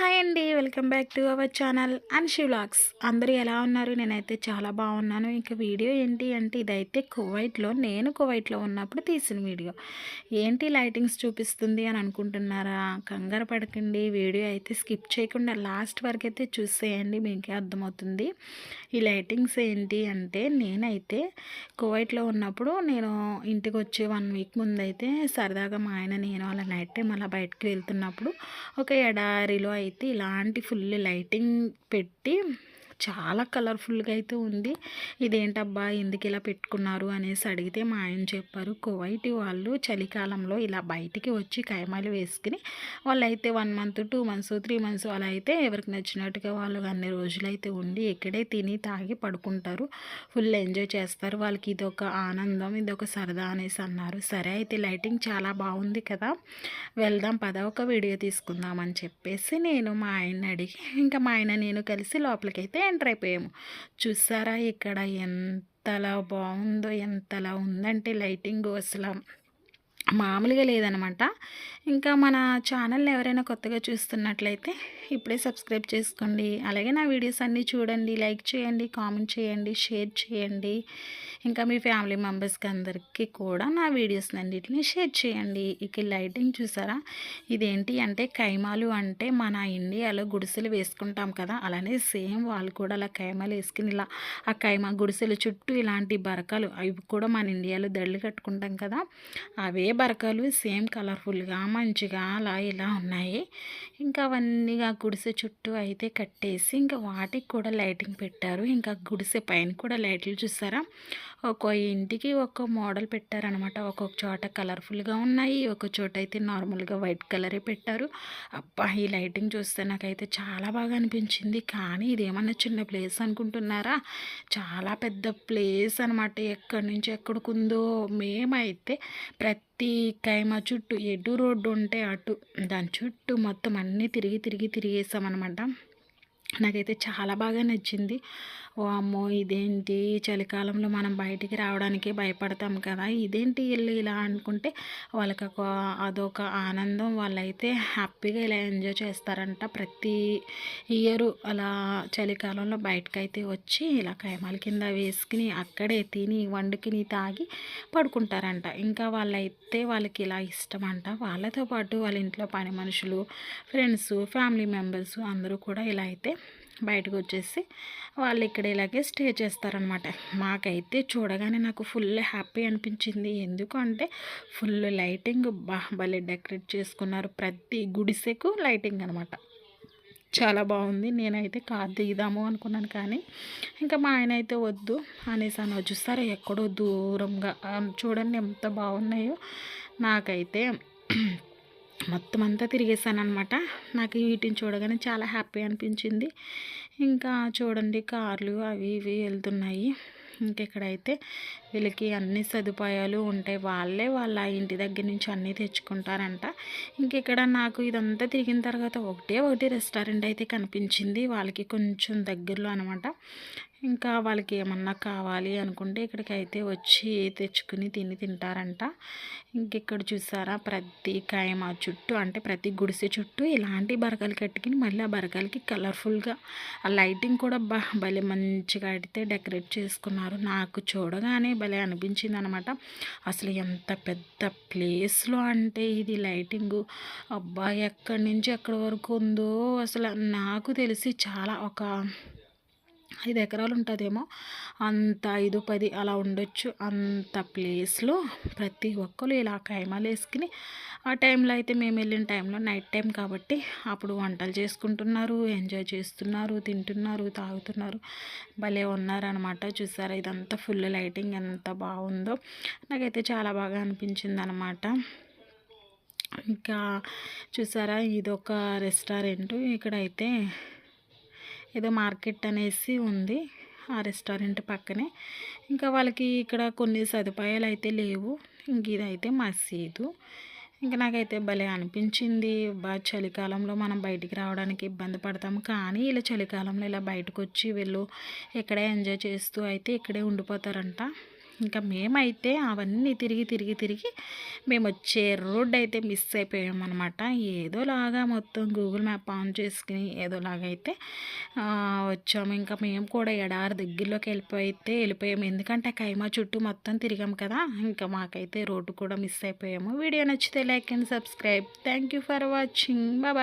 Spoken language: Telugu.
హాయ్ అండి welcome back to our channel Anshi vlogs. అందరూ ఎలా ఉన్నారు? నేనైతే చాలా బాగున్నాను. ఇంకా వీడియో ఏంటి అంటే ఇదైతే కువైట్లో నేను కువైట్లో ఉన్నప్పుడు తీసిన వీడియో. ఏంటి లైటింగ్స్ చూపిస్తుంది అని అనుకుంటున్నారా? కంగారు పడకండి వీడియో అయితే స్కిప్ చేయకుండా లాస్ట్ వరకు అయితే చూసేయండి మీకే అర్థమవుతుంది. ఈ లైటింగ్స్ ఏంటి అంటే నేనైతే కువైట్లో ఉన్నప్పుడు నేను ఇంటికి వచ్చే వన్ వీక్ ముందైతే సరదాగా మా ఆయన నేను అలా నైట్ టైం అలా బయటకు వెళ్తున్నప్పుడు ఒక ఎడారిలో అయితే అయితే ఇలాంటి ఫుల్ లైటింగ్ పెట్టి చాలా కలర్ఫుల్గా అయితే ఉంది. ఇదేంటబ్బా? ఎందుకు ఇలా పెట్టుకున్నారు? అనేసి అడిగితే మా ఆయన చెప్పారు కువైటి వాళ్ళు చలికాలంలో ఇలా బయటికి వచ్చి కైమాలు వేసుకుని వాళ్ళైతే one month two months three months అలా అయితే ఎవరికి నచ్చినట్టుగా వాళ్ళు అన్ని రోజులు అయితే ఉండి ఇక్కడే తిని తాగి పడుకుంటారు. ఫుల్ ఎంజాయ్ చేస్తారు. వాళ్ళకి ఇది ఒక ఆనందం ఇది ఒక సరదా అనేసి అన్నారు. సరే అయితే లైటింగ్ చాలా బాగుంది కదా వెళ్దాం పద ఒక వీడియో తీసుకుందామని చెప్పేసి నేను మా ఆయన్ని అడిగి ఇంకా మా ఆయన నేను కలిసి లోపలికైతే ఎంటర్ అయిపోయాము చూసారా ఇక్కడ ఎంతలా బాగుందో ఎంతలా ఉందంటే లైటింగ్ అసలు. మామూలుగా లేదనమాట. ఇంకా మన ఛానల్ని ఎవరైనా కొత్తగా చూస్తున్నట్లయితే ఇప్పుడే సబ్స్క్రైబ్ చేసుకోండి. అలాగే నా వీడియోస్ అన్నీ చూడండి లైక్ చేయండి కామెంట్ చేయండి షేర్ చేయండి. ఇంకా మీ ఫ్యామిలీ మెంబర్స్కి అందరికీ కూడా నా వీడియోస్ అన్నిటిని షేర్ చేయండి. ఇక లైటింగ్ చూసారా? ఇదేంటి అంటే కైమాలు అంటే మన ఇండియాలో గుడిసెలు వేసుకుంటాం కదా అలానే సేమ్ వాళ్ళు కూడా అలా కైమాలు వేసుకుని ఇలా ఆ కైమా గుడిసెల చుట్టూ ఇలాంటి బరకలు అవి కూడా మన ఇండియాలో దళ్ళు కట్టుకుంటాం కదా అవే బరకలు సేమ్ కలర్ఫుల్గా మంచిగా అలా ఇలా ఉన్నాయి. ఇంకా అవన్నీగా గుడిసె చుట్టూ అయితే కట్టేసి ఇంకా వాటికి కూడా లైటింగ్ పెట్టారు. ఇంకా గుడిసె పైన కూడా లైట్లు చూసారా? ఒక్కో ఇంటికి ఒక్కో మోడల్ పెట్టారనమాట ఒక్కొక్క చోట కలర్ఫుల్గా ఉన్నాయి ఒక చోట అయితే నార్మల్గా వైట్ కలరే పెట్టారు. అబ్బా ఈ లైటింగ్ చూస్తే నాకైతే చాలా బాగా అనిపించింది. కానీ ఇదేమన్నా చిన్న ప్లేస్ అనుకుంటున్నారా? చాలా పెద్ద ప్లేస్ అనమాట ఎక్కడి నుంచి ఎక్కడికుందో మేమైతే ప్రతి కైమ చుట్టూ ఎటు రోడ్డు ఉంటే అటు. దాని చుట్టూ మొత్తం అన్నీ తిరిగి తిరిగి తిరిగేసామన్నమాట నాకైతే చాలా బాగా నచ్చింది. ఓ అమ్మో ఇదేంటి? చలికాలంలో మనం బయటికి రావడానికి భయపడతాం కదా! ఇదేంటి వీళ్ళు ఇలా అనుకుంటే వాళ్ళకి ఒక అదొక ఆనందం. వాళ్ళైతే హ్యాపీగా ఇలా ఎంజాయ్ చేస్తారంట. ప్రతి ఇయరు అలా చలికాలంలో బయటకైతే వచ్చి ఇలా కైమాల కింద వేసుకుని అక్కడే తిని వండుకుని తాగి పడుకుంటారంట. ఇంకా వాళ్ళైతే వాళ్ళకి ఇలా ఇష్టం అంట వాళ్ళతో పాటు వాళ్ళ ఇంట్లో పని మనుషులు ఫ్రెండ్స్ ఫ్యామిలీ మెంబర్స్ అందరూ కూడా ఇలా అయితే బయటకు వచ్చేసి వాళ్ళు ఇక్కడ ఇలాగే స్టే చేస్తారనమాట. మాకైతే చూడగానే నాకు ఫుల్ హ్యాపీ అనిపించింది. ఎందుకంటే ఫుల్ లైటింగ్ బా భలే డెకరేట్ చేసుకున్నారు. ప్రతి గుడిసెకు లైటింగ్ అనమాట. చాలా బాగుంది. నేనైతే కార్ దిగుదాము అనుకున్నాను కానీ ఇంకా మా ఆయన అయితే వద్దు అనేసి అని చూస్తారా ఎక్కడో దూరంగా. చూడండి ఎంత బాగున్నాయో. నాకైతే మొత్తం అంతా తిరిగేసాను అనమాట నాకు వీటిని చూడగానే చాలా హ్యాపీ అనిపించింది. ఇంకా చూడండి కార్లు అవి ఇవి వెళ్తున్నాయి. ఇంకెక్కడైతే వీళ్ళకి అన్ని సదుపాయాలు ఉంటాయి వాళ్ళే వాళ్ళ ఇంటి దగ్గర నుంచి అన్నీ తెచ్చుకుంటారంట. ఇంకెక్కడ నాకు ఇదంతా తిరిగిన తర్వాత ఒకటే ఒకటి రెస్టారెంట్ అయితే కనిపించింది. వాళ్ళకి కొంచెం దగ్గరలో అనమాట ఇంకా వాళ్ళకి ఏమన్నా కావాలి అనుకుంటే ఇక్కడికి అయితే వచ్చి తెచ్చుకుని తిని తింటారంట. ఇంకెక్కడ చూసారా ప్రతి కాయమ చుట్టూ అంటే ప్రతి గుడిసె చుట్టూ ఇలాంటి బరకలు కట్టుకుని మళ్ళీ ఆ బరకలకి కలర్ఫుల్గా ఆ లైటింగ్ కూడా బా భలే మంచిగా అడితే డెకరేట్ చేసుకున్నారు. నాకు చూడగానే భలే అనిపించింది అనమాట అసలు ఎంత పెద్ద ప్లేస్లో అంటే ఇది లైటింగు అబ్బా ఎక్కడి నుంచి ఎక్కడి వరకు ఉందో అసలు నాకు తెలిసి చాలా ఒక ఐదు ఎకరాలు ఉంటుందేమో అంత ఐదు పది అలా ఉండొచ్చు. అంత ప్లేస్లో ప్రతి ఒక్కరు ఇలా కైమాలు వేసుకుని ఆ టైంలో అయితే మేము వెళ్ళిన టైంలో నైట్ టైం కాబట్టి అప్పుడు వంటలు చేసుకుంటున్నారు ఎంజాయ్ చేస్తున్నారు తింటున్నారు తాగుతున్నారు. భలే ఉన్నారనమాట చూసారా? ఇదంతా ఫుల్ లైటింగ్ ఎంత బాగుందో. నాకైతే చాలా బాగా అనిపించింది అనమాట ఇంకా చూసారా? ఇదొక రెస్టారెంట్. ఇక్కడైతే ఏదో మార్కెట్ అనేసి ఉంది ఆ రెస్టారెంట్ పక్కనే. ఇంకా వాళ్ళకి ఇక్కడ కొన్ని సదుపాయాలు అయితే లేవు. ఇంక ఇదైతే మసీదు. ఇంకా నాకైతే భలే అనిపించింది. బాగా చలికాలంలో మనం బయటికి రావడానికి ఇబ్బంది పడతాం. కానీ ఇలా చలికాలంలో ఇలా బయటకు వచ్చి వీళ్ళు ఇక్కడే ఎంజాయ్ చేస్తూ అయితే ఇక్కడే ఉండిపోతారంట. ఇంకా మేమైతే అవన్నీ తిరిగి తిరిగి తిరిగి మేము వచ్చే రోడ్ అయితే మిస్ అయిపోయామన్నమాట. ఏదోలాగా మొత్తం గూగుల్ మ్యాప్ ఆన్ చేసుకుని ఏదోలాగా అయితే వచ్చాము. ఇంకా మేము కూడా ఎడారి దగ్గరలోకి వెళ్ళిపోయితే వెళ్ళిపోయాము. ఎందుకంటే కైమా చుట్టూ మొత్తం తిరిగాం కదా. ఇంకా మాకైతే రోడ్డు కూడా మిస్ అయిపోయాము. వీడియో నచ్చితే like and subscribe. Thank for watching. Bye.